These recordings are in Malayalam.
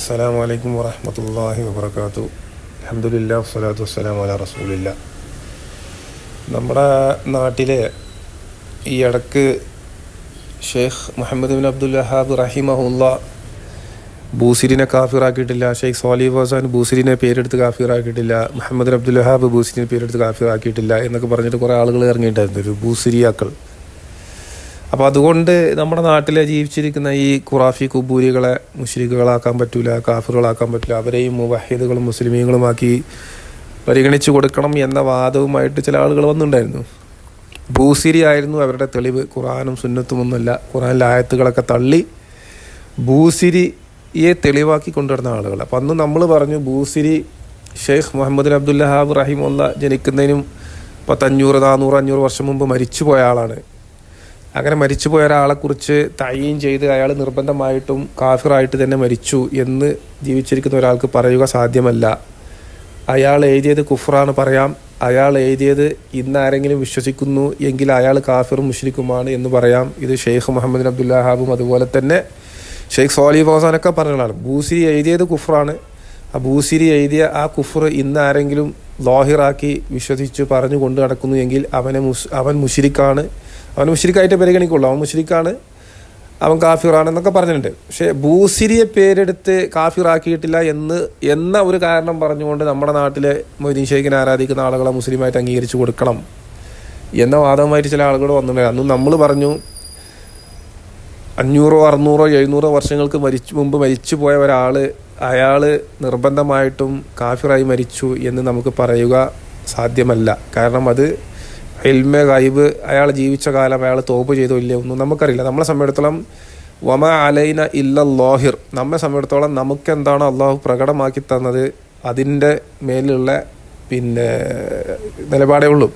അസ്സാം വലൈക്കും വറഹമത്തല്ലാഹി വാബർക്കാത്തു അഹമ്മദില്ല വസ്സലാത്തു വസ്സലാം വല റസൂലില്ല. നമ്മുടെ നാട്ടിലെ ഈ ഇടയ്ക്ക് Sheikh Muhammad bin Abdul Wahab റഹിമഹുല്ല ബൂസിരിനെ കാഫിറാക്കിയിട്ടില്ല. ഷെയ്ഖ് സോലി ഹസാൻ ബൂസിരിനെ പേരെടുത്ത് കാഫിറാക്കിയിട്ടില്ല. മുഹമ്മദ് അബ്ദുൽ വഹാബ് ബൂസിരിനെ പേരെടുത്ത് കാഫിറാക്കിയിട്ടില്ല എന്നൊക്കെ പറഞ്ഞിട്ട് കുറേ ആളുകൾ ഇറങ്ങിയിട്ടുണ്ടായിരുന്നു. ഒരു ബൂസിരിയാക്കൾ. അപ്പോൾ അതുകൊണ്ട് നമ്മുടെ നാട്ടിൽ ജീവിച്ചിരിക്കുന്ന ഈ ഖുറാഫി കുബൂരികളെ മുഷ്രിഖുകളാക്കാൻ പറ്റൂല കാഫിറുകളാക്കാൻ പറ്റില്ല അവരെയും മുവഹിദുകളും മുസ്ലിമീങ്ങളുമാക്കി പരിഗണിച്ച് കൊടുക്കണം എന്ന വാദവുമായിട്ട് ചില ആളുകൾ വന്നിട്ടുണ്ടായിരുന്നു. ഭൂസിരി ആയിരുന്നു അവരുടെ തെളിവ്. ഖുറാനും സുന്നത്തുമൊന്നുമല്ല ഖുറാനിലെ ആയത്തുകളൊക്കെ തള്ളി ഭൂസിരിയെ തെളിവാക്കി കൊണ്ടുവരുന്ന ആളുകൾ അപ്പം അന്ന് നമ്മൾ പറഞ്ഞു ഭൂസിരി ഷെയ്ഖ് മുഹമ്മദ് അബ്ദുല്ലഹാബ് റഹിമുള്ള ജനിക്കുന്നതിനും പത്തഞ്ഞൂറ് നാനൂറ് അഞ്ഞൂറ് വർഷം മുമ്പ് മരിച്ചു പോയ ആളാണ്. അങ്ങനെ മരിച്ചു മരിച്ചുപോയ ഒരാളെക്കുറിച്ച് തയ്യീൻ ചെയ്ത് അയാൾ നിർബന്ധമായിട്ടും കാഫിറായിട്ട് തന്നെ മരിച്ചു എന്ന് ജീവിച്ചിരിക്കുന്ന ഒരാൾക്ക് പറയുക സാധ്യമല്ല. അയാൾ എഴുതിയത് കുഫറാണ് പറയാം. അയാൾ എഴുതിയത് ഇന്ന് ആരെങ്കിലും വിശ്വസിക്കുന്നു എങ്കിൽ അയാൾ കാഫിറും മുഷ്രിക്കുമാണ് എന്ന് പറയാം. ഇത് ഷെയ്ഖ് മുഹമ്മദ് അബ്ദുല്ലാഹാബും അതുപോലെ തന്നെ ഷെയ്ഖ് സോലി ഫോസാനൊക്കെ പറഞ്ഞതാണ്. ബൂസിരി എഴുതിയത് കുഫറാണ്. ആ ബൂസിരി എഴുതിയ ആ കുഫർ ഇന്ന് ആരെങ്കിലും ലോഹിറാക്കി വിശ്വസിച്ച് പറഞ്ഞു കൊണ്ട് നടക്കുന്നു എങ്കിൽ അവനെ മുസ് അവൻ മുഷിരിക്കാണ് അവൻ മുഷിരിക്കായിട്ട് പരിഗണിക്കുള്ളൂ. അവൻ മുഷിരിക്കാണ് അവൻ കാഫിറാണെന്നൊക്കെ പറഞ്ഞിട്ടുണ്ട്. പക്ഷേ ബൂസിരിയെ പേരെടുത്ത് കാഫിറാക്കിയിട്ടില്ല എന്ന് എന്ന ഒരു കാരണം പറഞ്ഞുകൊണ്ട് നമ്മുടെ നാട്ടിലെ മൊയ്തീൻ ഷെയ്ഖിനെ ആരാധിക്കുന്ന ആളുകളെ മുസ്ലിമായിട്ട് അംഗീകരിച്ചു കൊടുക്കണം എന്ന വാദവുമായിട്ട് ചില ആളുകൾ വന്നിട്ടുണ്ട്. അന്ന് നമ്മൾ പറഞ്ഞു അഞ്ഞൂറോ അറുന്നൂറോ എഴുന്നൂറോ വർഷങ്ങൾക്ക് മരിച്ചു മുമ്പ് മരിച്ചു പോയ ഒരാൾ അയാൾ നിർബന്ധമായിട്ടും കാഫിറായി മരിച്ചു എന്ന് നമുക്ക് പറയുക സാധ്യമല്ല. കാരണം അത് എൽമ ഗൈബ് അയാൾ ജീവിച്ച കാലം അയാൾ തോപ്പ് ചെയ്തോ ഇല്ലയോ ഒന്നും നമുക്കറിയില്ല. നമ്മളെ സമയത്തോളം വമ അലൈന ഇല്ല ലോഹിർ. നമ്മെ സംബന്ധിച്ചിടത്തോളം നമുക്ക് എന്താണോ അള്ളാഹു പ്രകടമാക്കി തന്നത്? അതിന്റെ മേലുള്ള പിന്നെ നിലപാടേ ഉള്ളൂ.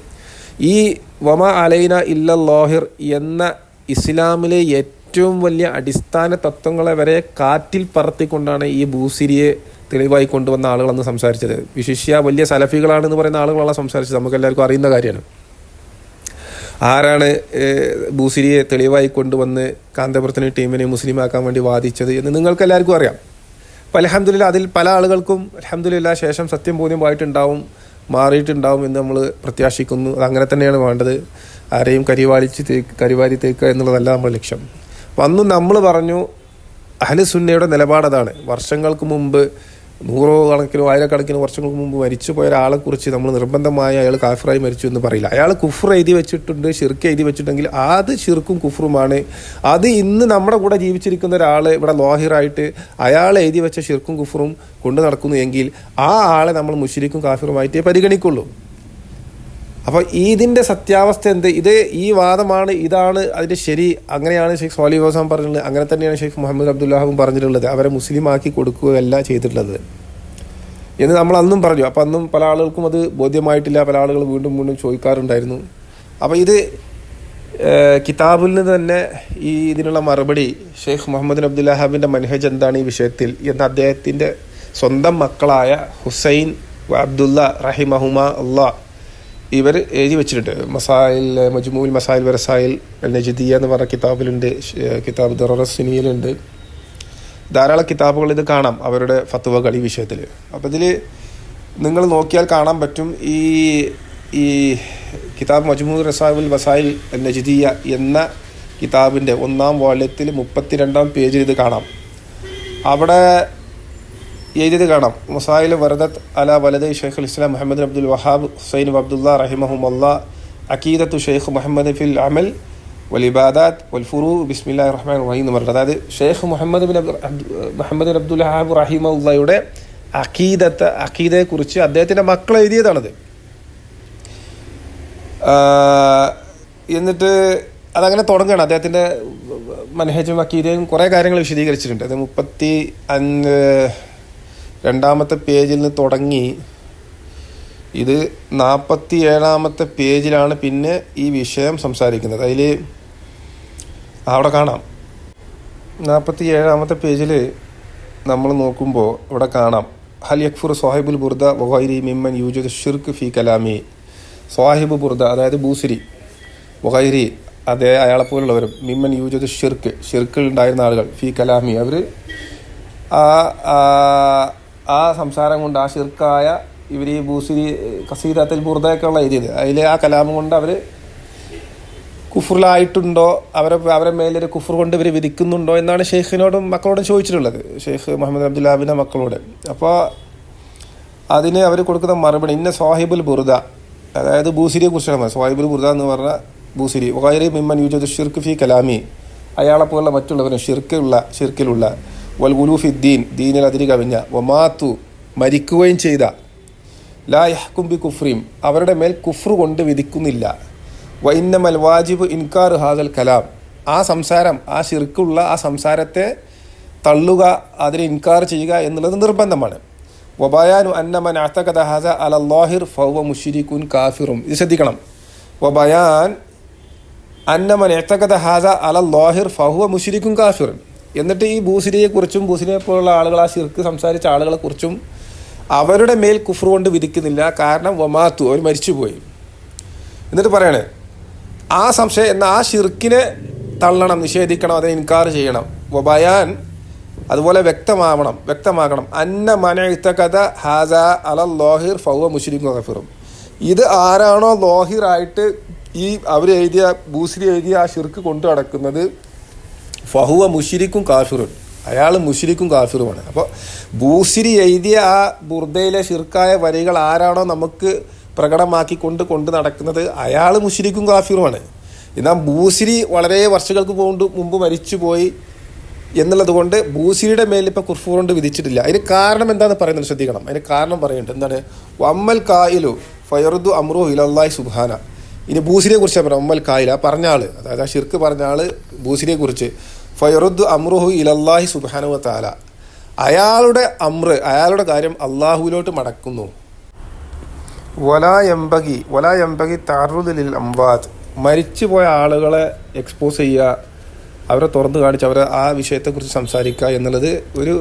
ഈ വമ അലൈന ഇല്ല ലോഹിർ എന്ന ഇസ്ലാമിലെ ഏറ്റവും വലിയ അടിസ്ഥാന തത്വങ്ങളെ വരെ കാറ്റിൽ പറത്തിക്കൊണ്ടാണ് ഈ ഭൂസിരിയെ തെളിവായി കൊണ്ടുവന്ന ആളുകളെന്ന് സംസാരിച്ചത്. വിശിഷ്യ വലിയ സലഫികളാണെന്ന് പറയുന്ന ആളുകളാണ് സംസാരിച്ചത്. നമുക്കെല്ലാവർക്കും അറിയുന്ന കാര്യമാണ്. ആരാണ് ബൂസിരിയെ തെളിവായി കൊണ്ടുവന്ന് കാന്തപുരത്തിന് ടീമിനെ മുസ്ലിമാക്കാൻ വേണ്ടി വാദിച്ചത് എന്ന് നിങ്ങൾക്ക് എല്ലാവർക്കും അറിയാം. അപ്പോൾ അലഹമ്മദില്ല അതിൽ പല ആളുകൾക്കും അലഹമ്മദില്ല ശേഷം സത്യം ബോധ്യമായിട്ടുണ്ടാവും മാറിയിട്ടുണ്ടാവും എന്ന് നമ്മൾ പ്രത്യാശിക്കുന്നു. അത് അങ്ങനെ തന്നെയാണ് വേണ്ടത്. ആരെയും കരിവാളിച്ച് തേക്ക് കരിവാരി തേക്കുക എന്നുള്ളതല്ല നമ്മുടെ ലക്ഷ്യം. അന്ന് നമ്മൾ പറഞ്ഞു അഹ്ലുസുന്നയുടെ നിലപാടതാണ് വർഷങ്ങൾക്ക് മുമ്പ് നൂറോ കണക്കിനോ ആയിരക്കണക്കിന് വർഷങ്ങൾക്ക് മുമ്പ് മരിച്ചു പോയ ഒരാളെക്കുറിച്ച് നമ്മൾ നിർബന്ധമായി അയാൾ കാഫറായി മരിച്ചു എന്ന് പറയില്ല. അയാൾ കുഫർ എഴുതി വെച്ചിട്ടുണ്ട് ഷിർക്ക് എഴുതി വെച്ചിട്ടുണ്ടെങ്കിൽ അത് ഷിർക്കും കുഫറുമാണ്. അത് ഇന്ന് നമ്മുടെ കൂടെ ജീവിച്ചിരിക്കുന്ന ഒരാൾ ഇവിടെ ലോഹിറായിട്ട് അയാൾ എഴുതി വെച്ച ഷിർക്കും കുഫറും കൊണ്ടു നടക്കുന്നു എങ്കിൽ ആ ആളെ നമ്മൾ മുഷിരിക്കും കാഫിറുമായിട്ടേ പരിഗണിക്കുള്ളൂ. അപ്പോൾ ഇതിന്റെ സത്യാവസ്ഥ എന്ത്? ഇത് ഈ വാദമാണ് ഇതാണ് അതിന്റെ ശരി. അങ്ങനെയാണ് ഷെയ്ഖ് സോലി ഹോസാൻ പറഞ്ഞിട്ടുള്ളത്. അങ്ങനെ തന്നെയാണ് ഷെയ്ഖ് മുഹമ്മദ് അബ്ദുല്ലാഹും പറഞ്ഞിട്ടുള്ളത്. അവരെ മുസ്ലിമാക്കി കൊടുക്കുകയല്ല ചെയ്തിട്ടുള്ളത്. എന്ന് നമ്മൾ അന്നും പറഞ്ഞു. അപ്പോൾ അന്നും പല ആളുകൾക്കും അത് ബോധ്യമായിട്ടില്ല. പല ആളുകൾ വീണ്ടും വീണ്ടും ചോദിക്കാറുണ്ടായിരുന്നു. അപ്പോൾ ഇത് കിതാബിൽ നിന്ന് തന്നെ ഈ ഇതിനുള്ള മറുപടി ഷെയ്ഖ് മുഹമ്മദ് അബ്ദുല്ലാഹാബിന്റെ മനഹജ് എന്താണ് ഈ വിഷയത്തിൽ? എന്ന് അദ്ദേഹത്തിന്റെ സ്വന്തം മക്കളായ ഹുസൈൻ അബ്ദുല്ല റഹിമഹുമ അള്ളാഹ് ഇവർ എഴുതി വെച്ചിട്ടുണ്ട്. മസായിൽ മജ്മൂൽ മസായിൽ വരസായിൽ നജിദിയ എന്ന് പറഞ്ഞ കിതാബിലുണ്ട് കിതാബ് ദറസുനിയിലുണ്ട് ധാരാളം കിതാബുകൾ ഇത് കാണാം അവരുടെ ഫത്തുവകൾ ഈ വിഷയത്തിൽ. അപ്പോൾ ഇതിൽ നിങ്ങൾ നോക്കിയാൽ കാണാൻ പറ്റും ഈ ഈ കിതാബ് മജ്മൂൽ റസാബുൽ വസായിൽ നജിദിയ എന്ന കിതാബിന്റെ ഒന്നാം വാല്യത്തിൽ മുപ്പത്തിരണ്ടാം പേജിൽ ഇത് കാണാം. അവിടെ എഴുതിയത് കാണാം. മുസായിൽ വറദത്ത് അല വലദ് ഷെയ്ഖുൽ ഇസ്ലാം Muhammad Abdul Wahab Hussain Abdullah റഹിമഹുമല്ല അക്കീദത്തു ഷെയ്ഖ് മുഹമ്മദ് ഫിൽ അമൽ വലിബാദാത്ത് വൽഫുറു ബിസ്മില്ലാ റഹ്മാൻ റഹീം എന്ന് പറഞ്ഞത് അതായത് Sheikh Muhammad bin Abdu Muhammad Abdul Wahab റഹിമുള്ളയുടെ അക്കീദത്ത് അക്കീദയെക്കുറിച്ച് അദ്ദേഹത്തിന്റെ മക്കൾ എഴുതിയതാണത്. എന്നിട്ട് അതങ്ങനെ തുടങ്ങുകയാണ്. അദ്ദേഹത്തിന്റെ മനഹജും അക്കീദയും കുറേ കാര്യങ്ങൾ വിശദീകരിച്ചിട്ടുണ്ട്. അത് മുപ്പത്തി അഞ്ച് രണ്ടാമത്തെ പേജിൽ നിന്ന് തുടങ്ങി ഇത് നാൽപ്പത്തി ഏഴാമത്തെ പേജിലാണ് പിന്നെ ഈ വിഷയം സംസാരിക്കുന്നത്. അതിൽ അവിടെ കാണാം. നാൽപ്പത്തി ഏഴാമത്തെ പേജിൽ നമ്മൾ നോക്കുമ്പോൾ ഇവിടെ കാണാം. ഹൽ യക്ഫുർ സാഹിബുൽ ബുർദ വഹൈരി മിമ്മൻ യൂജുദ് ഷിർക്ക് ഫി കലാമി. സാഹിബ് ബുർദ അതായത് ബൂസിരി വഹൈരി അതേ അയാളെപ്പോലുള്ളവരും മിമ്മൻ യൂജുദ് ഷിർക്ക് ഷിർക്കിൽ ഉണ്ടായിരുന്ന ആളുകൾ ഫി കലാമി. അവർ ആ ആ, സംസാരം കൊണ്ട് ആ ഷിർക്കായ ഇവർ ഈ ബൂസിരി കസീരത്തിൽ ബുർദയൊക്കെയുള്ള എഴുതിയത് അതിൽ ആ കലാമം കൊണ്ട് അവർ കുഫറിലായിട്ടുണ്ടോ അവരെ അവരെ മേലൊരു കുഫർ കൊണ്ട് ഇവർ വിധിക്കുന്നുണ്ടോ എന്നാണ് ഷെയ്ഖിനോടും മക്കളോടും ചോദിച്ചിട്ടുള്ളത്. ഷെയ്ഖ് മുഹമ്മദ് അബ്ദുല്ലാബിന്റെ മക്കളോട്. അപ്പോൾ അതിന് അവർ കൊടുക്കുന്ന മറുപടി ഇന്ന സോഹിബുൽ ബുർദ. അതായത് ബൂസിരിയെ കുറിച്ചാണ് സോഹിബുൽ ബുർദ എന്ന് പറഞ്ഞ ബൂസിരി വൈറി മിമ്മൻ യൂജത് ഷിർക്ക് ഫി കലാമി. അയാളെ പോലുള്ള മറ്റുള്ളവരും ഷിർക്കുള്ള ഷിർക്കിലുള്ള വൽ ഗുലൂഫി ദീൻ ദീനിൽ അതിരി കവിഞ്ഞ വമാത്തു മരിക്കുകയും ചെയ്ത. ലാ യഹ്കും ബി കുഫ്രീം അവരുടെ മേൽ കുഫ്ർ കൊണ്ട് വിധിക്കുന്നില്ല. വൈന്നമൽ വാജിബ് ഇൻകാർ ഹാദൽ കലാം ആ സംസാരം ആ ശിർക്കുള്ള ആ സംസാരത്തെ തള്ളുക അതിനെ ഇൻകാർ ചെയ്യുക എന്നുള്ളത് നിർബന്ധമാണ്. വബയാനു അന്നമൻ അത്തകഥ ഹസ അലല്ലാഹിർ ഫൗവ മുഷിരിക്കുൻ കാഫിറും ഇത് ശ്രദ്ധിക്കണം. വബയാൻ അന്നമൻ അത്തകഥ ഹാസ അലല്ലാഹിർ ഫഹുവ മുഷിരിക്കും കാഫിറുൻ എന്നിട്ട് ഈ ബൂസിരിയെക്കുറിച്ചും ബൂസിനെ പോലുള്ള ആളുകൾ ആ ശിർക്ക് സംസാരിച്ച ആളുകളെക്കുറിച്ചും അവരുടെ മേൽ കുഫർ കൊണ്ട് വിധിക്കുന്നില്ല. കാരണം വമാത്തു അവർ മരിച്ചുപോയി. എന്നിട്ട് പറയണേ ആ സംശയം എന്നാൽ ആ ഷിർക്കിനെ തള്ളണം നിഷേധിക്കണം അതിനെ ഇൻകാർ ചെയ്യണം. വബയാൻ അതുപോലെ വ്യക്തമാവണം വ്യക്തമാക്കണം. അന്ന മനഴുത്തകഥ ഹാസ അല ലോഹിർ ഫൗവ മുഷിരിക്കും ഗഫിറും. ഇത് ആരാണോ ലോഹിറായിട്ട് ഈ അവർ എഴുതിയ ബൂസിരി എഴുതിയ ആ ഷിർക്ക് കൊണ്ടു നടക്കുന്നത് ഫഹുവ മുഷിരിക്കും കാഫിറുൻ. അയാൾ മുഷിരിക്കും കാഫിറുമാണ്. അപ്പോൾ ബൂസിരി എഴുതിയ ആ ബുർദയിലെ ഷിർക്കായ വരികൾ ആരാണോ നമുക്ക് പ്രകടമാക്കി കൊണ്ട് നടക്കുന്നത് അയാൾ മുഷിരിക്കും കാഫിറുമാണ്. എന്നാൽ ബൂസിരി വളരെ വർഷങ്ങൾക്ക് കൊണ്ട് മുമ്പ് മരിച്ചുപോയി എന്നുള്ളത് കൊണ്ട് ബൂസിരിയുടെ മേലിൽ ഇപ്പോൾ വിധിച്ചിട്ടില്ല. അതിന് കാരണം എന്താണെന്ന് പറയുന്നത് ശ്രദ്ധിക്കണം. അതിന് കാരണം പറയുന്നുണ്ട്. എന്താണ്? വമ്മൽ കായലു ഫയറുദു അമ്രു ഇലല്ലായ് സുബാന ഇനി ബൂസിനെ കുറിച്ച് പറയാം. ഉമ്മൽ കായില പറഞ്ഞ ആൾ. അതായത് ആ ഷിർക്ക് പറഞ്ഞ ആൾ ബൂസിനെ കുറിച്ച് ഫയറുദ് അമ്രുഹു ഇലല്ലാഹി സുബാനുവ താല അയാളുടെ അമ്ര് അയാളുടെ കാര്യം അള്ളാഹുവിലോട്ട് മടക്കുന്നു. വലാ എംബകി വലാ എമ്പകി താറുദിൽ അംവാദ്. മരിച്ചുപോയ ആളുകളെ എക്സ്പോസ് ചെയ്യുക അവരെ തുറന്നു കാണിച്ച് അവരെ ആ വിഷയത്തെക്കുറിച്ച് സംസാരിക്കുക എന്നുള്ളത് ഒരു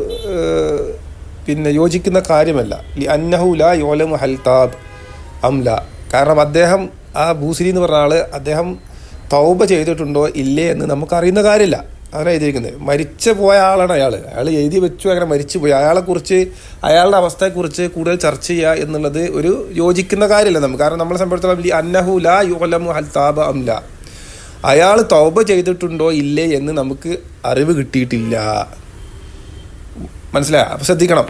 പിന്നെ യോജിക്കുന്ന കാര്യമല്ല. ലി അന്നഹു ലാ യോലം ഹൽതാബ് അംല കാരണം അദ്ദേഹം ആ ഭൂസിരി എന്ന് പറഞ്ഞ ആൾ അദ്ദേഹം തൗബ ചെയ്തിട്ടുണ്ടോ ഇല്ലേ എന്ന് നമുക്കറിയുന്ന കാര്യമില്ല. അങ്ങനെ എഴുതിയിരിക്കുന്നത് മരിച്ചു പോയ ആളാണ് അയാൾ അയാൾ എഴുതി വെച്ചു അങ്ങനെ മരിച്ചു പോയി. അയാളെക്കുറിച്ച് അയാളുടെ അവസ്ഥയെക്കുറിച്ച് കൂടുതൽ ചർച്ച ചെയ്യുക എന്നുള്ളത് ഒരു യോജിക്കുന്ന കാര്യമല്ല നമുക്ക്. കാരണം നമ്മളെ സംബന്ധിച്ചിടത്തോളം അന്നഹു ലാ യോലമു ഹൽതാബ് അംല അയാൾ തൗബ ചെയ്തിട്ടുണ്ടോ ഇല്ലേ എന്ന് നമുക്ക് അറിവ് കിട്ടിയിട്ടില്ല. മനസ്സിലായ? അപ്പം ശ്രദ്ധിക്കണം.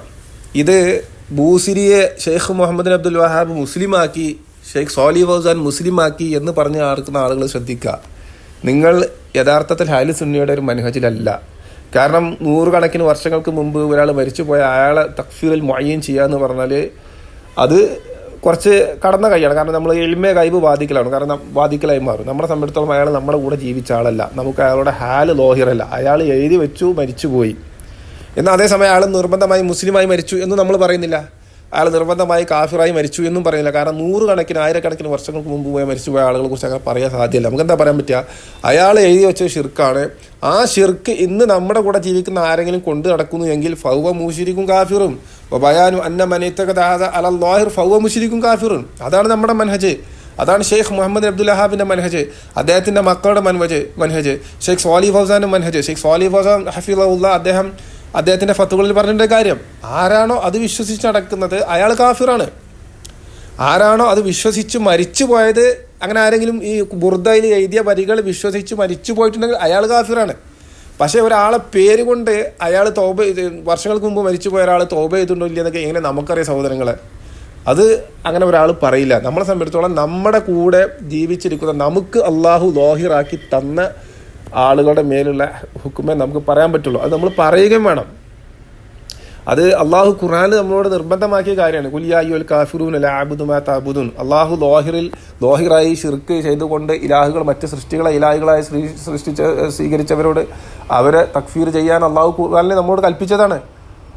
ഇത് ബൂസിരിയെ ഷെയ്ഖ് മുഹമ്മദ് അബ്ദുൽ വഹാബ് മുസ്ലിമാക്കി ഷെയ്ഖ് സോലി ഫൗസാൻ മുസ്ലിമാക്കി എന്ന് പറഞ്ഞ് ആർക്കുന്ന ആളുകൾ ശ്രദ്ധിക്കുക. നിങ്ങൾ യഥാർത്ഥത്തിൽ ഹാലി സുന്നിയുടെ ഒരു മനഹജിലല്ല. കാരണം നൂറുകണക്കിന് വർഷങ്ങൾക്ക് മുമ്പ് ഒരാൾ മരിച്ചുപോയ അയാളെ തക്ഫീറിൽ മൊയ്യം ചെയ്യുക എന്ന് പറഞ്ഞാൽ അത് കുറച്ച് കടന്ന കൈയാണ്. കാരണം നമ്മൾ എളിമ കൈബ് ബാധിക്കലാണ് കാരണം ബാധിക്കലായി മാറും. നമ്മളെ സംബന്ധിച്ചിടത്തോളം അയാൾ നമ്മുടെ കൂടെ ജീവിച്ച ആളല്ല. നമുക്ക് അയാളുടെ ഹാൽ ലോഹിറല്ല. അയാൾ എഴുതി വെച്ചു മരിച്ചുപോയി. എന്നാൽ അതേസമയം അയാൾ നിർബന്ധമായി മുസ്ലിമായി മരിച്ചു എന്ന് നമ്മൾ പറയുന്നില്ല. അയാൾ നിർബന്ധമായി കാഫിറായി മരിച്ചു എന്നും പറയുന്നില്ല. കാരണം നൂറുകണക്കിന് ആയിരക്കണക്കിന് വർഷങ്ങൾക്ക് മുമ്പ് പോയി മരിച്ചുപോയ ആളുകളെ കുറിച്ച് അങ്ങനെ പറയാൻ സാധ്യമല്ല. നമുക്ക് എന്താ പറയാൻ പറ്റുക? അയാൾ എഴുതി വെച്ച ഷിർക്കാണ് ആ ഷിർക്ക് ഇന്ന് നമ്മുടെ കൂടെ ജീവിക്കുന്ന ആരെങ്കിലും കൊണ്ടു നടക്കുന്നു എങ്കിൽ ഫൗവ മൂഷിരിക്കും കാഫിറും. ബയാനു അന്ന മനീത്തകദാഹ അലല്ലാഹിർ ഫൗവ മുഷിരിക്കും കാഫിറും. അതാണ് നമ്മുടെ മനഹജ് അതാണ് ഷെയ്ഖ് മുഹമ്മദ് അബ്ദുൽ വഹാബിന്റെ മനഹജ് അദ്ദേഹത്തിന്റെ മക്കളുടെ മൻവജ് മനഹജ് ഷെയ്ഖ് സോലി ഫൗസാന്റെ മനഹജ് ഷെയ്ഖ് സോലി ഫൗസാൻ ഹഫീലുള്ള അദ്ദേഹം അദ്ദേഹത്തിന്റെ ഫത്തുകളിൽ പറഞ്ഞിട്ട് കാര്യം ആരാണോ അത് വിശ്വസിച്ച് നടക്കുന്നത് അയാൾ കാഫിറാണ്. ആരാണോ അത് വിശ്വസിച്ച് മരിച്ചു പോയത് അങ്ങനെ ആരെങ്കിലും ഈ ബുർദയിൽ എഴുതിയ വരികൾ വിശ്വസിച്ച് മരിച്ചു പോയിട്ടുണ്ടെങ്കിൽ അയാൾ കാഫിറാണ്. പക്ഷേ ഒരാളെ പേര് കൊണ്ട് അയാൾ തോപ വർഷങ്ങൾക്ക് മുമ്പ് മരിച്ചു പോയ ഒരാൾ തോപ ചെയ്തിട്ടുണ്ടോ ഇല്ല എന്നൊക്കെ എങ്ങനെ നമുക്കറിയാം സഹോദരങ്ങളെ? അത് അങ്ങനെ ഒരാൾ പറയില്ല. നമ്മളെ സംബന്ധിച്ചിടത്തോളം നമ്മുടെ കൂടെ ജീവിച്ചിരിക്കുന്ന നമുക്ക് അള്ളാഹു ലോഹിറാക്കി തന്ന ആളുകളുടെ മേലുള്ള ഹുക്കുമേ നമുക്ക് പറയാൻ പറ്റുള്ളൂ. അത് നമ്മൾ പറയുകയും വേണം. അത് അള്ളാഹു ഖുറാനിൽ നമ്മളോട് നിർബന്ധമാക്കിയ കാര്യമാണ്. കുലിയായുൽ കാഫിറൂൻ അല്ല ആബുദുമാ താബുദുൻ അള്ളാഹു ലോഹിറിൽ ലോഹിറായി ഷിർക്ക് ചെയ്തുകൊണ്ട് ഇലാഹുകൾ മറ്റ് സൃഷ്ടികളെ ഇലാഹുകളായി സൃഷ്ടിച്ച സ്വീകരിച്ചവരോട് അവരെ തക്ഫീർ ചെയ്യാൻ അള്ളാഹു ഖുറാനിൽ നമ്മളോട് കൽപ്പിച്ചതാണ്.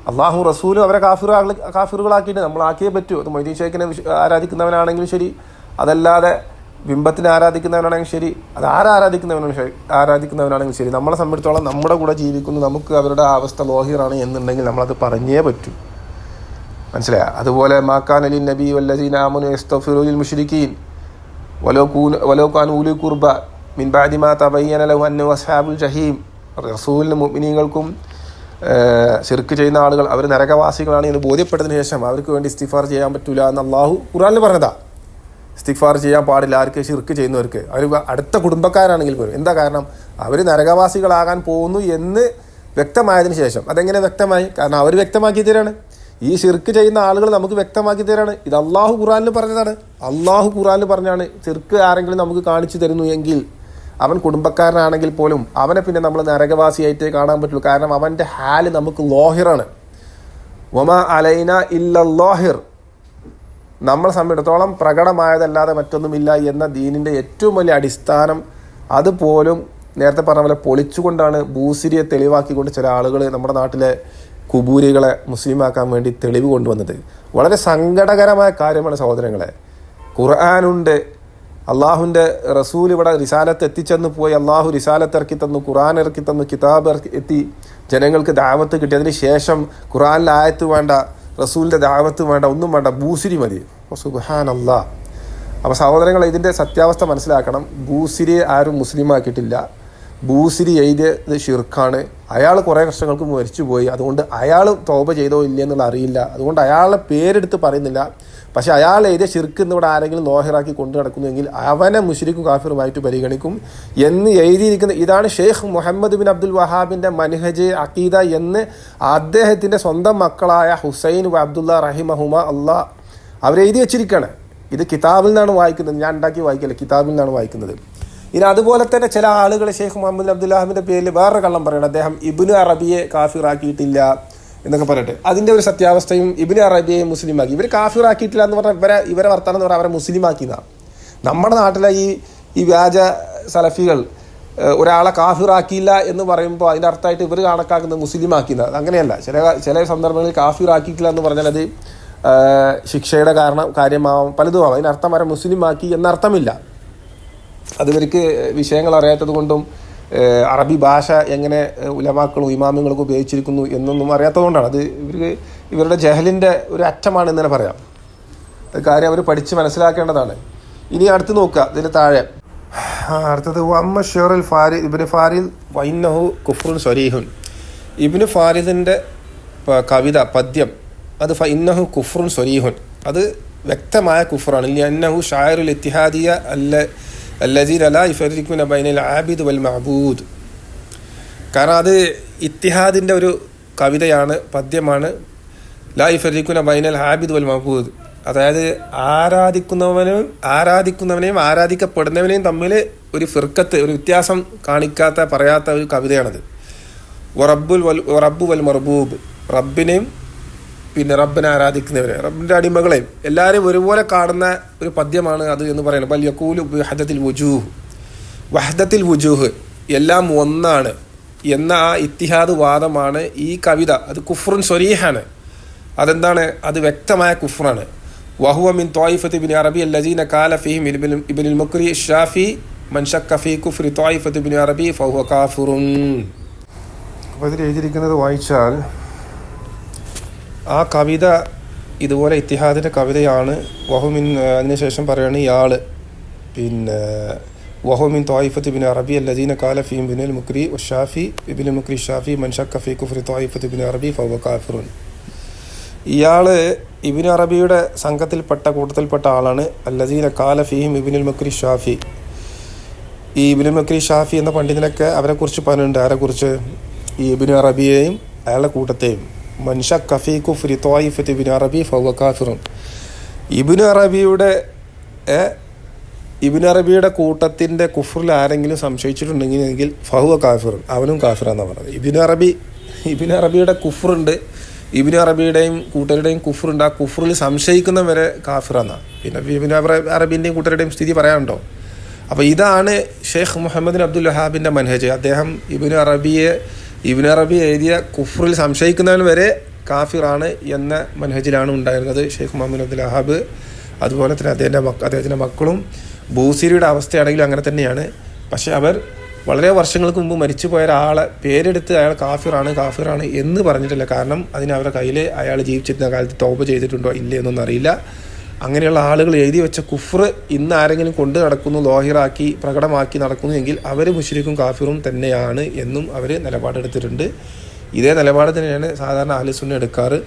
അള്ളാഹു റസൂലും അവരെ കാഫിർ കാഫിറുകളാക്കിയിട്ട് നമ്മളാക്കിയേ പറ്റൂ. അത് മൊയ്തീൻ ആരാധിക്കുന്നവനാണെങ്കിലും ശരി. അതല്ലാതെ ബിംബത്തിനെ ആരാധിക്കുന്നവനാണെങ്കിൽ ശരി. അത് ആരാധിക്കുന്നവനാണെങ്കിൽ ശരി. ആരാധിക്കുന്നവനാണെങ്കിൽ ശരി. നമ്മളെ സംബന്ധിച്ചോളം നമ്മുടെ കൂടെ ജീവിക്കുന്നു. നമുക്ക് അവരുടെ അവസ്ഥ ലോഹിറാണ് എന്നുണ്ടെങ്കിൽ നമ്മളത് പറഞ്ഞേ പറ്റൂ. മനസ്സിലായ? അതുപോലെ മാക്കാൻ അലി നബി വല്ലസീൻ ആമനു എസ്തഫിറുൽ മുഷരിക്കീൻ. വലോ കൂൻ വലോ കുർബ മിൻ ബാദിമാ തബയ്യന ലഹു ജഹീം. റസൂലിന് മുഅ്മിനീങ്ങൾക്കും ശിർക്ക് ചെയ്യുന്ന ആളുകൾ അവർ നരകവാസികളാണ് എന്ന് ബോധ്യപ്പെട്ടതിന് ശേഷം അവർക്ക് വേണ്ടി ഇസ്തിഫാർ ചെയ്യാൻ പറ്റൂല എന്ന് അള്ളാഹു ഖുറാനിൽ പറഞ്ഞതാ. ഇസ്തിഫാർ ചെയ്യാൻ പാടില്ല ആർക്ക് ഷിർക്ക് ചെയ്യുന്നവർക്ക്. അവർ അടുത്ത കുടുംബക്കാരാണെങ്കിൽ പോലും. എന്താ കാരണം? അവർ നരകവാസികളാകാൻ പോകുന്നു എന്ന് വ്യക്തമായതിന് ശേഷം. അതെങ്ങനെ വ്യക്തമായി? കാരണം അവർ വ്യക്തമാക്കി തരാണ്. ഈ ഷിർക്ക് ചെയ്യുന്ന ആളുകൾ നമുക്ക് വ്യക്തമാക്കി തരാണ്. ഇത് അള്ളാഹു ഖുറാനിൽ പറഞ്ഞതാണ്. അള്ളാഹു ഖുറാനിൽ പറഞ്ഞാണ് ചിർക്ക് ആരെങ്കിലും നമുക്ക് കാണിച്ചു തരുന്നു എങ്കിൽ അവൻ കുടുംബക്കാരനാണെങ്കിൽ പോലും അവനെ പിന്നെ നമ്മൾ നരകവാസിയായിട്ടേ കാണാൻ പറ്റുള്ളൂ. കാരണം അവന്റെ ഹാൽ നമുക്ക് ലോഹിറാണ്. ഒമ അലൈന ഇല്ല ലോഹിർ നമ്മളെ സംബന്ധിച്ചിടത്തോളം പ്രകടമായതല്ലാതെ മറ്റൊന്നുമില്ല എന്ന ദീനിന്റെ ഏറ്റവും വലിയ അടിസ്ഥാനം അതുപോലും നേരത്തെ പറഞ്ഞ പോലെ പൊളിച്ചുകൊണ്ടാണ് ഭൂസിരിയെ തെളിവാക്കിക്കൊണ്ട് ചില ആളുകൾ നമ്മുടെ നാട്ടിലെ കുബൂരികളെ മുസ്ലിമാക്കാൻ വേണ്ടി തെളിവ് കൊണ്ടുവന്നത്. വളരെ സങ്കടകരമായ കാര്യമാണ് സഹോദരങ്ങളെ. ഖുർആാനുണ്ട്. അള്ളാഹുവിന്റെ റസൂൽ ഇവിടെ റിസാലത്ത് എത്തിച്ചെന്ന് പോയി. അള്ളാഹു റിസാലത്ത് ഇറക്കി തന്നു ഖുറാൻ ഇറക്കി തന്നു കിതാബ് ഇറക്കി എത്തി. ജനങ്ങൾക്ക് ദാവത്ത് കിട്ടി അതിന് ശേഷം ഖുറാനിലായത്ത് വേണ്ട. റസൂലിന്റെ ദാവത്ത് വേണ്ട ഒന്നും വേണ്ട ബൂസിരി മതി. സുബാൻ അല്ലാ അപ്പോൾ സഹോദരങ്ങൾ ഇതിന്റെ സത്യാവസ്ഥ മനസ്സിലാക്കണം. ബൂസിരിയെ ആരും മുസ്ലിമാക്കിയിട്ടില്ല. ബൂസിരി എഴുതിയത് ഷിർക്കാണ് അയാൾ കുറേ വർഷങ്ങൾക്ക് മരിച്ചുപോയി. അതുകൊണ്ട് അയാൾ തോപ ചെയ്തോ ഇല്ലയെന്നുള്ള അറിയില്ല. അതുകൊണ്ട് അയാളെ പേരെടുത്ത് പറയുന്നില്ല. പക്ഷെ അയാൾ എഴുതിയ ഷിർക്ക് എന്നിവിടെ ആരെങ്കിലും ലോഹറാക്കി കൊണ്ടു നടക്കുന്നുവെങ്കിൽ അവനെ മുഷിരിക്കും കാഫിറുമായിട്ട് പരിഗണിക്കും എന്ന് എഴുതിയിരിക്കുന്ന ഇതാണ് ഷെയ്ഖ് മുഹമ്മദ് ബിൻ അബ്ദുൽ വഹാബിന്റെ മനഹജ് അക്കീദ എന്ന് അദ്ദേഹത്തിന്റെ സ്വന്തം മക്കളായ ഹുസൈൻ അബ്ദുല്ല റഹിമഹുമ അള്ളാ അവരെഴുതി വെച്ചിരിക്കുകയാണ്. ഇത് കിതാബിൽ നിന്നാണ് വായിക്കുന്നത്. ഞാൻ ഉണ്ടാക്കി വായിക്കല്ല. കിതാബിൽ നിന്നാണ് വായിക്കുന്നത്. ഇനി അതുപോലെ തന്നെ ചില ആളുകൾ ഷെയ്ഖ് മുഹമ്മദ് അബ്ദുല്ലാഹിമിന്റെ പേരിൽ വേറൊരു കള്ളം പറയണം. അദ്ദേഹം ഇബിന് അറബിയെ കാഫിറാക്കിയിട്ടില്ല. എന്നൊക്കെ പറയട്ടെ. അതിന്റെ ഒരു സത്യാവസ്ഥയും ഇബിന് അറബിയെ മുസ്ലിമാക്കി. ഇവർ കാഫിറാക്കിയിട്ടില്ല എന്ന് പറഞ്ഞാൽ ഇവരെ ഇവരെ വർത്താനം എന്ന് പറഞ്ഞാൽ അവരെ മുസ്ലിമാക്കിയതാണ് നമ്മുടെ നാട്ടിലെ ഈ ഈ വ്യാജ സലഫികൾ ഒരാളെ കാഫിറാക്കിയില്ല എന്ന് പറയുമ്പോൾ അതിന്റെ അർത്ഥമായിട്ട് ഇവർ കണക്കാക്കുന്നത് മുസ്ലിമാക്കുന്നത് അങ്ങനെയല്ല. ചില ചില സന്ദർഭങ്ങളിൽ കാഫിറാക്കിയിട്ടില്ല എന്ന് പറഞ്ഞാൽ അത് ശിക്ഷയുടെ കാരണം കാര്യമാവാം പലതും ആവാം അതിനർത്ഥം അവരെ മുസ്ലിമാക്കി എന്നർത്ഥമില്ല. അത് ഇവർക്ക് വിഷയങ്ങൾ അറിയാത്തത് കൊണ്ടും അറബി ഭാഷ എങ്ങനെ ഉലമാക്കളും ഇമാമുകളും ഉപയോഗിച്ചിരിക്കുന്നു എന്നൊന്നും അറിയാത്തതുകൊണ്ടാണ്. അത് ഇവർക്ക് ഇവരുടെ ജഹലിന്റെ ഒരു അറ്റമാണ് എന്ന് തന്നെ പറയാം. കാര്യം അവർ പഠിച്ച് മനസ്സിലാക്കേണ്ടതാണ്. ഇനി അടുത്ത് നോക്കുക ഇതിന് താഴെ. അടുത്തത് വമ്മ ഷെറുൽ ഫാരി ഇബിന് ഫാരിൽ വൈനഹു കുഫ്രുൽ സ്വരീഹുൻ. ഇബിന് ഫാരിദിന്റെ കവിത പദ്യം അത് ഫൈനഹു കുഫ്രുൻ സ്വരീഹുൻ. അത് വ്യക്തമായ കുഫറാണ്. അന്നഹു ഷായറുൽ ഇത്തിഹാദിയ അല്ല ആബിദ് വൽ കാരണം അത് ഇത്തിഹാദിന്റെ ഒരു കവിതയാണ് പദ്യമാണ്. ലാ ഇഫരിക്കുന ബൈനൽ ഹാബിദ് വൽ മഹബൂദ് അതായത് ആരാധിക്കുന്നവനും ആരാധിക്കുന്നവനെയും ആരാധിക്കപ്പെടുന്നവനെയും തമ്മിൽ ഒരു ഫിർക്കത്ത് ഒരു വ്യത്യാസം കാണിക്കാത്ത പറയാത്ത ഒരു കവിതയാണത്. റബ്ബുൽ വൽ റബ്ബു വൽ മർബൂബ്. റബ്ബിനെയും പിന്നെ റബ്ബിനെ ആരാധിക്കുന്നവരെ. റബ്ബിന്റെ അടിമകളെയും എല്ലാവരും ഒരുപോലെ കാണുന്ന ഒരു പദ്യമാണ് അത് എന്ന് പറയുന്നത്. യക്കൂലു വഹദത്തിൽ വുജൂഹ്. വഹദത്തിൽ വുജൂഹ്. എല്ലാം ഒന്നാണ്. എന്ന ആ ഇത്തിഹാദ് വാദമാണ് ഈ കവിത. അത് കുഫ്റുൻ സ്വരീഹാണ്. അതെന്താണ്? അത് വ്യക്തമായ കുഫ്റാണ് വഹുവ മിൻ തോയിഫത്ത് ബിൻ അറബി അല്ലജീന കാല ഇബിനുൽ മുക്രി ഷാഫി മൻഷക്ക കുഫ്രി തോയിഫത്ത് ബിൻ അറബി ഫഹുവ കാഫിറുൻ. അപ്പോൾ ഇതിൽ എഴുതിയിരിക്കുന്നത് വായിച്ചാൽ ആ കവിത ഇതുപോലെ ഇത്തിഹാദിന്റെ കവിതയാണ്. വഹുമിൻ അതിനുശേഷം പറയുകയാണ് ഇയാൾ. പിന്നെ വഹുമിൻ തോയിഫത്ത് ബിൻ അറബി അല്ലദീന കാല ഫീം ബിനുൽ Muqri Shafi ibn Muqri Shafi മൻഷക്ക ഫി കുഫ്രി തോയിഫത്ത് ബിൻ അറബി ഫൗബ കാഫിറുൻ. ഇയാൾ ഇബിൻ അറബിയുടെ സംഘത്തിൽപ്പെട്ട കൂട്ടത്തിൽപ്പെട്ട ആളാണ്. അല്ലദീന കാല ഫീഹിം ഇബിനുൽ മുക്രി ഷാഫി. ഈ ഇബിനുൽ മുക്രി ഷാഫി എന്ന പണ്ഡിതനൊക്കെ അവരെക്കുറിച്ച് പറഞ്ഞിട്ടുണ്ട്. ആരെക്കുറിച്ച്? ഈ ഇബിൻ അറബിയെയും അയാളുടെ കൂട്ടത്തെയും. മൻഷ കഫി കുഫ്രി അറബി ഫൗവ കാഫിറുൻ. ഇബിൻ അറബിയുടെ ഇബിൻ അറബിയുടെ കൂട്ടത്തിന്റെ കുഫറിൽ ആരെങ്കിലും സംശയിച്ചിട്ടുണ്ടെങ്കിൽ എങ്കിൽ ഫഹുവ കാഫിർ അവനും കാഫിറാന്നാണ് പറഞ്ഞത്. ഇബിൻ അറബി ഇബിൻ അറബിയുടെ കുഫറുണ്ട് ഇബിൻ അറബിയുടെയും കൂട്ടരുടെയും കുഫറുണ്ട് ആ കുഫറിൽ സംശയിക്കുന്നവരെ കാഫിറാന്നാണ് പിന്നെ ഇബിൻ അറ- അറബിന്റെയും കൂട്ടരുടെയും സ്ഥിതി പറയാനുണ്ടോ? അപ്പോൾ ഇതാണ് ഷെയ്ഖ് മുഹമ്മദ് അബ്ദുൽ വഹാബിന്റെ മനഹജ് അദ്ദേഹം ഇബിൻ അറബിയെ ഇബിൻ അറബി എഴുതിയ കുഫറിൽ സംശയിക്കുന്നവൻ വരെ കാഫിറാണ് എന്ന മനഹജിലാണ് ഉണ്ടായിരുന്നത് ഷെയ്ഖ് മുഹമ്മദ് അബ്ദുൽ അഹാബ് അതുപോലെ തന്നെ അദ്ദേഹത്തിന്റെ മക്ക അദ്ദേഹത്തിന്റെ മക്കളും ബൂസിരിയുടെ അവസ്ഥയാണെങ്കിലും അങ്ങനെ തന്നെയാണ്. പക്ഷേ അവർ വളരെ വർഷങ്ങൾക്ക് മുമ്പ് മരിച്ചുപോയ ഒരാളെ പേരെടുത്ത് അയാൾ കാഫിറാണ് കാഫിറാണ് എന്ന് പറഞ്ഞിട്ടില്ല. കാരണം അതിന് അവരുടെ കയ്യിൽ അയാൾ ജീവിച്ചിരുന്ന കാലത്ത് തോപ ചെയ്തിട്ടുണ്ടോ ഇല്ലേ എന്നൊന്നും അറിയില്ല. അങ്ങനെയുള്ള ആളുകൾ എഴുതി വെച്ച കുഫർ ഇന്ന് ആരെങ്കിലും കൊണ്ട് നടക്കുന്നു ലോഹിറാക്കി പ്രകടമാക്കി നടക്കുന്നു എങ്കിൽ അവർ മുഷരിക്കും കാഫിറും തന്നെയാണ് എന്നും അവർ നിലപാടെടുത്തിട്ടുണ്ട്. ഇതേ നിലപാട് തന്നെയാണ് സാധാരണ ആലുസുന്ന എടുക്കാറ്.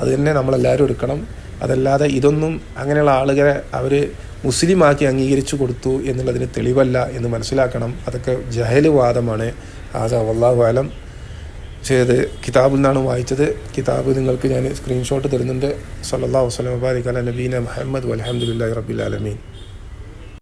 അത് തന്നെ നമ്മളെല്ലാവരും എടുക്കണം. അതല്ലാതെ ഇതൊന്നും അങ്ങനെയുള്ള ആളുകളെ അവർ മുസ്ലിമാക്കി അംഗീകരിച്ചു കൊടുത്തു എന്നുള്ളതിന് തെളിവല്ല എന്ന് മനസ്സിലാക്കണം. അതൊക്കെ ജഹലുവാദമാണ്. ആസാ വല്ലാഹു ആലം ചെയ്ത് കിതാബിൽ നിന്നാണ് വായിച്ചത്. കിതാബ് നിങ്ങൾക്ക് ഞാൻ സ്ക്രീൻഷോട്ട് തരുന്നുണ്ട്. സല്ലാ വസ്ലം വബാരിക് അല നബീന മുഹമ്മദ് അലഹമുല്ലാ ആലമീൻ.